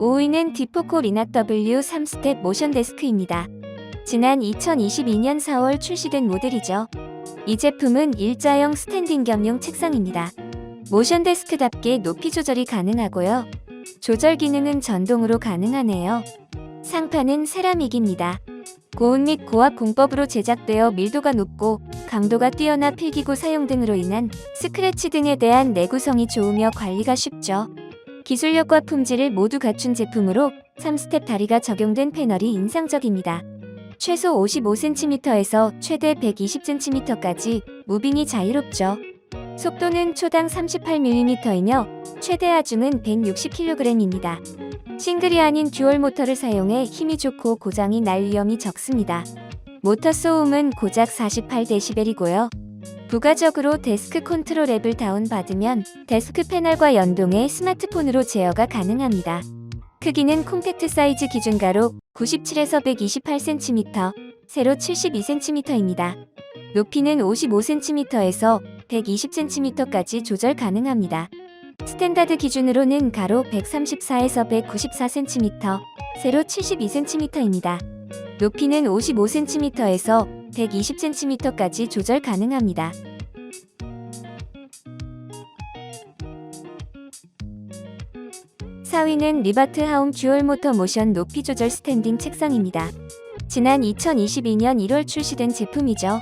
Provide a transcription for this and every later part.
5위는 디포코 리낙 W 3스텝 모션 데스크입니다. 지난 2022년 4월 출시된 모델이죠. 이 제품은 일자형 스탠딩 겸용 책상입니다. 모션 데스크답게 높이 조절이 가능하고요. 조절 기능은 전동으로 가능하네요. 상판은 세라믹입니다. 고온 및 고압 공법으로 제작되어 밀도가 높고 강도가 뛰어나 필기구 사용 등으로 인한 스크래치 등에 대한 내구성이 좋으며 관리가 쉽죠. 기술력과 품질을 모두 갖춘 제품으로 3스텝 다리가 적용된 패널이 인상적입니다. 최소 55cm에서 최대 120cm까지 무빙이 자유롭죠. 속도는 초당 38mm이며 최대 하중은 160kg입니다. 싱글이 아닌 듀얼 모터를 사용해 힘이 좋고 고장이 날 위험이 적습니다. 모터 소음은 고작 48dB이고요. 부가적으로 데스크 컨트롤 앱을 다운받으면 데스크 패널과 연동해 스마트폰으로 제어가 가능합니다. 크기는 콤팩트 사이즈 기준가로 97에서 128cm, 세로 72cm입니다. 높이는 55cm에서 120cm까지 조절 가능합니다. 스탠다드 기준으로는 가로 134에서 194cm, 세로 72cm입니다. 높이는 55cm에서 120cm까지 조절 가능합니다. 사위는 리바트 하움 듀얼 모터 모션 높이 조절 스탠딩 책상입니다. 지난 2022년 1월 출시된 제품이죠.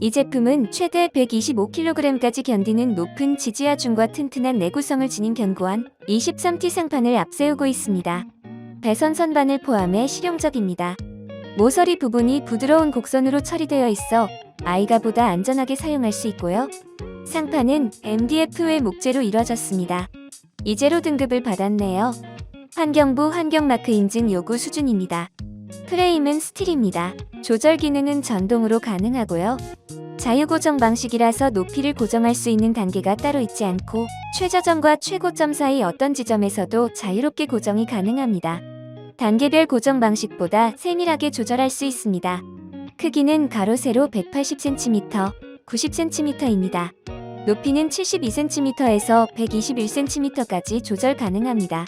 이 제품은 최대 125kg까지 견디는 높은 지지하중과 튼튼한 내구성을 지닌 견고한 23T 상판을 앞세우고 있습니다. 배선 선반을 포함해 실용적입니다. 모서리 부분이 부드러운 곡선으로 처리되어 있어 아이가 보다 안전하게 사용할 수 있고요. 상판은 MDF-의 목재로 이뤄졌습니다. 이제로 등급을 받았네요. 환경부 환경마크 인증 요구 수준입니다. 프레임은 스틸입니다. 조절 기능은 전동으로 가능하고요. 자유고정 방식이라서 높이를 고정할 수 있는 단계가 따로 있지 않고 최저점과 최고점 사이 어떤 지점에서도 자유롭게 고정이 가능합니다. 단계별 고정 방식보다 세밀하게 조절할 수 있습니다. 크기는 가로 세로 180cm, 90cm입니다. 높이는 72cm에서 121cm까지 조절 가능합니다.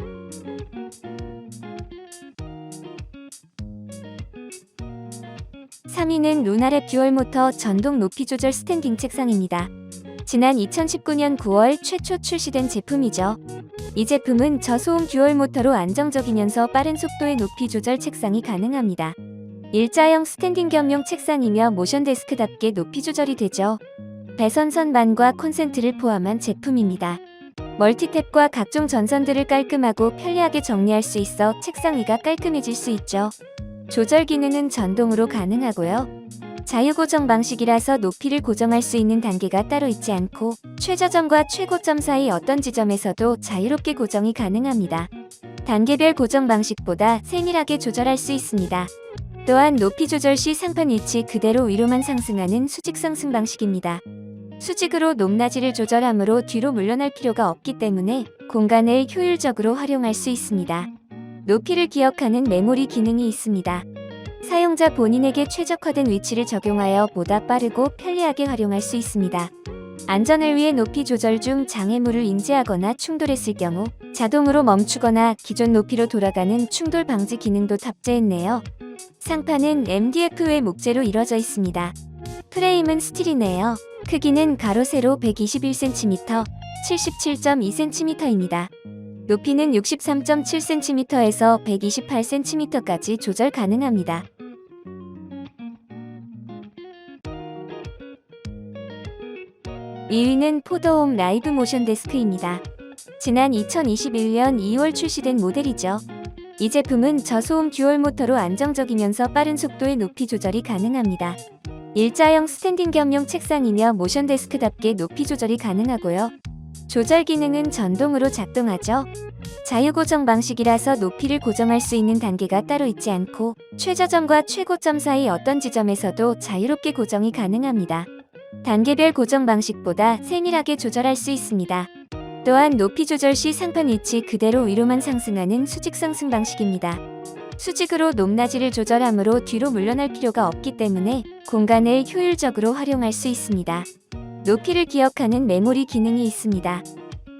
3위는 루나랩 듀얼 모터 전동 높이 조절 스탠딩 책상입니다. 지난 2019년 9월 최초 출시된 제품이죠. 이 제품은 저소음 듀얼 모터로 안정적이면서 빠른 속도의 높이 조절 책상이 가능합니다. 일자형 스탠딩 겸용 책상이며 모션 데스크답게 높이 조절이 되죠. 배선 선반과 콘센트를 포함한 제품입니다. 멀티탭과 각종 전선들을 깔끔하고 편리하게 정리할 수 있어 책상 위가 깔끔해질 수 있죠. 조절 기능은 전동으로 가능하고요. 자유고정 방식이라서 높이를 고정할 수 있는 단계가 따로 있지 않고 최저점과 최고점 사이 어떤 지점에서도 자유롭게 고정이 가능합니다. 단계별 고정 방식보다 세밀하게 조절할 수 있습니다. 또한 높이 조절 시 상판 위치 그대로 위로만 상승하는 수직 상승 방식입니다. 수직으로 높낮이를 조절하므로 뒤로 물러날 필요가 없기 때문에 공간을 효율적으로 활용할 수 있습니다. 높이를 기억하는 메모리 기능이 있습니다. 사용자 본인에게 최적화된 위치를 적용하여 보다 빠르고 편리하게 활용할 수 있습니다. 안전을 위해 높이 조절 중 장애물을 인지하거나 충돌했을 경우 자동으로 멈추거나 기존 높이로 돌아가는 충돌 방지 기능도 탑재했네요. 상판은 MDF-의 목재로 이뤄져 있습니다. 프레임은 스틸이네요. 크기는 가로 세로 121cm, 77.2cm입니다. 높이는 63.7cm에서 128cm까지 조절 가능합니다. (2위는) 포더홈 라이브 모션 데스크입니다. 지난 2021년 2월 출시된 모델이죠. 이 제품은 저소음 듀얼 모터로 안정적이면서 빠른 속도의 높이 조절이 가능합니다. 일자형 스탠딩 겸용 책상이며 모션 데스크답게 높이 조절이 가능하고요. 조절 기능은 전동으로 작동하죠. 자유 고정 방식이라서 높이를 고정할 수 있는 단계가 따로 있지 않고 최저점과 최고점 사이 어떤 지점에서도 자유롭게 고정이 가능합니다. 단계별 고정 방식보다 세밀하게 조절할 수 있습니다. 또한 높이 조절 시 상판 위치 그대로 위로만 상승하는 수직 상승 방식입니다. 수직으로 높낮이를 조절하므로 뒤로 물러날 필요가 없기 때문에 공간을 효율적으로 활용할 수 있습니다. 높이를 기억하는 메모리 기능이 있습니다.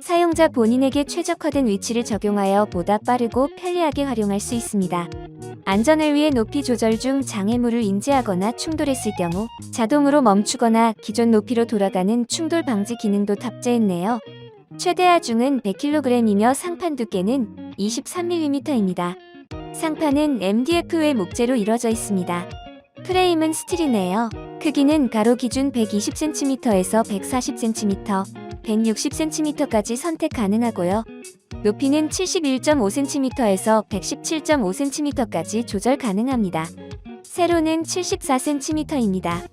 사용자 본인에게 최적화된 위치를 적용하여 보다 빠르고 편리하게 활용할 수 있습니다. 안전을 위해 높이 조절 중 장애물을 인지하거나 충돌했을 경우 자동으로 멈추거나 기존 높이로 돌아가는 충돌 방지 기능도 탑재했네요. 최대 하중은 100kg이며 상판 두께는 23mm입니다. 상판은 MDF 외 목재로 이뤄져 있습니다. 프레임은 스틸이네요. 크기는 가로 기준 120cm에서 140cm, 160cm까지 선택 가능하고요. 높이는 71.5cm에서 117.5cm까지 조절 가능합니다. 세로는 74cm입니다.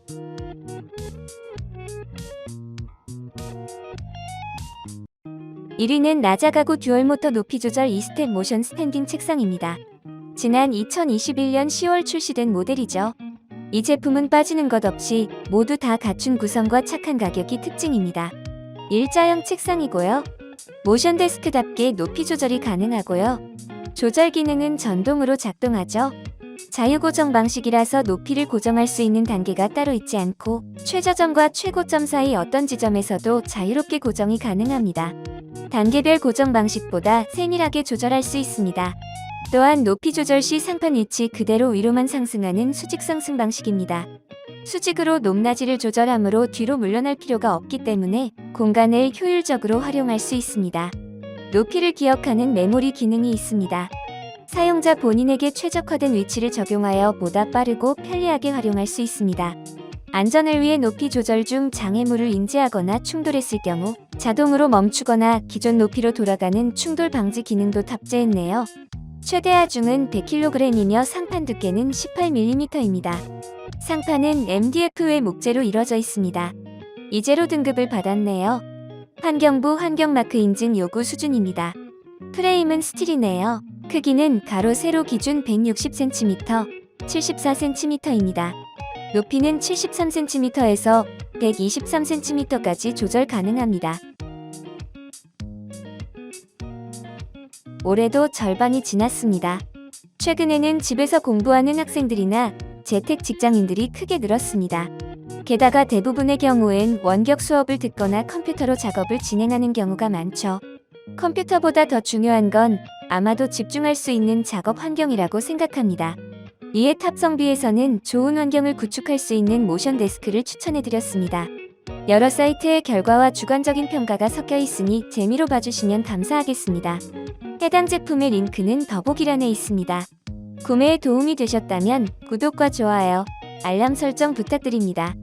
(1위는) 나자가구 듀얼 모터 높이 조절 2스텝 모션 스탠딩 책상입니다. 지난 2021년 10월 출시된 모델이죠. 이 제품은 빠지는 것 없이 모두 다 갖춘 구성과 착한 가격이 특징입니다. 일자형 책상이고요. 모션 데스크답게 높이 조절이 가능하고요. 조절 기능은 전동으로 작동하죠. 자유 고정 방식이라서 높이를 고정할 수 있는 단계가 따로 있지 않고 최저점과 최고점 사이 어떤 지점에서도 자유롭게 고정이 가능합니다. 단계별 고정 방식보다 세밀하게 조절할 수 있습니다. 또한 높이 조절 시 상판 위치 그대로 위로만 상승하는 수직 상승 방식입니다. 수직으로 높낮이를 조절하므로 뒤로 물러날 필요가 없기 때문에 공간을 효율적으로 활용할 수 있습니다. 높이를 기억하는 메모리 기능이 있습니다. 사용자 본인에게 최적화된 위치를 적용하여 보다 빠르고 편리하게 활용할 수 있습니다. 안전을 위해 높이 조절 중 장애물을 인지하거나 충돌했을 경우 자동으로 멈추거나 기존 높이로 돌아가는 충돌 방지 기능도 탑재했네요. 최대 하중은 100kg이며 상판 두께는 18mm입니다. 상판은 MDF 외 목재로 이뤄져 있습니다. 이제로 등급을 받았네요. 환경부 환경마크 인증 요구 수준입니다. 프레임은 스틸이네요. 크기는 가로 세로 기준 160cm, 74cm입니다. 높이는 73cm에서 123cm까지 조절 가능합니다. 올해도 절반이 지났습니다. 최근에는 집에서 공부하는 학생들이나 재택 직장인들이 크게 늘었습니다. 게다가 대부분의 경우엔 원격 수업을 듣거나 컴퓨터로 작업을 진행하는 경우가 많죠. 컴퓨터보다 더 중요한 건 아마도 집중할 수 있는 작업 환경이라고 생각합니다. 이에 탑성비에서는 좋은 환경을 구축할 수 있는 모션 데스크를 추천해드렸습니다. 여러 사이트의 결과와 주관적인 평가가 섞여 있으니 재미로 봐주시면 감사하겠습니다. 해당 제품의 링크는 더보기란에 있습니다. 구매에 도움이 되셨다면 구독과 좋아요, 알람 설정 부탁드립니다.